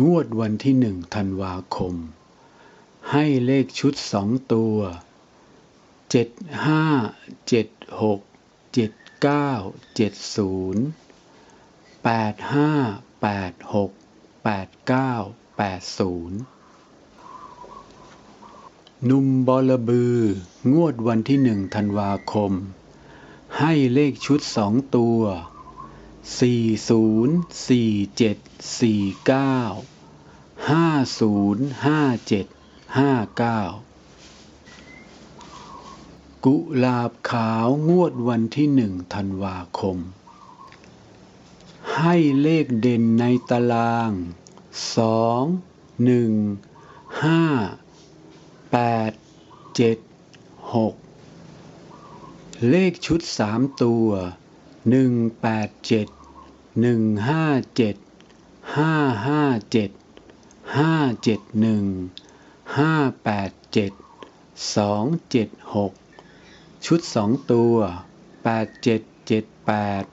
งวดวันที่หนึ่งธันวาคม ให้เลขชุดสองตัวเจ็ดห้าเจ็ดหกเจ็ดเก้าเจ็ดศูนย์แปดห้าแปดหกแปดเก้าแปดศูนย์นุ่มบอระบือ งวดวันที่หนึ่งธันวาคม ให้เลขชุดสองตัว สี่ศูนย์สี่เจ็ดสี่เก้าห้าศูนย์ห้าเจ็ดห้าเก้ากุลาบขาวงวดวันที่หนึ่งธันวาคม ให้เลขเด่นในตารางสองหนึ่งห้าแปดเจ็ดหกเลขชุดสามตัว หนึ่งแปดเจ็ดหนึ่งห้าเจ็ดห้าห้าเจ็ดห้าเจ็ดหนึ่งห้าแปดเจ็ดสองเจ็ดหกชุดสองตัวแปดเจ็ดเจ็ดแปด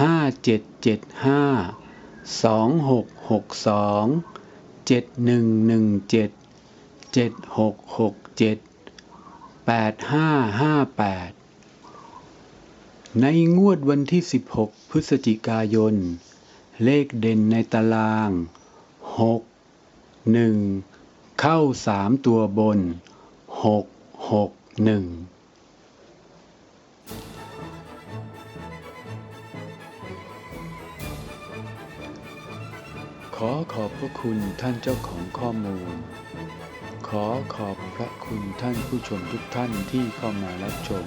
ห้าเจ็ดเจ็ดห้าสองหกหกสองเจ็ดหนึ่งหนึ่งเจ็ดเจ็ดหกหกเจ็ดแปดห้าห้าแปด ในงวดวันที่ 16 พฤศจิกายน เลขเด่นในตาราง 6 1 เข้า 3 ตัวบน 6 6 1 ขอขอบพระคุณท่านเจ้าของข้อมูล ขอขอบพระคุณท่านผู้ชมทุกท่านที่เข้ามารับชม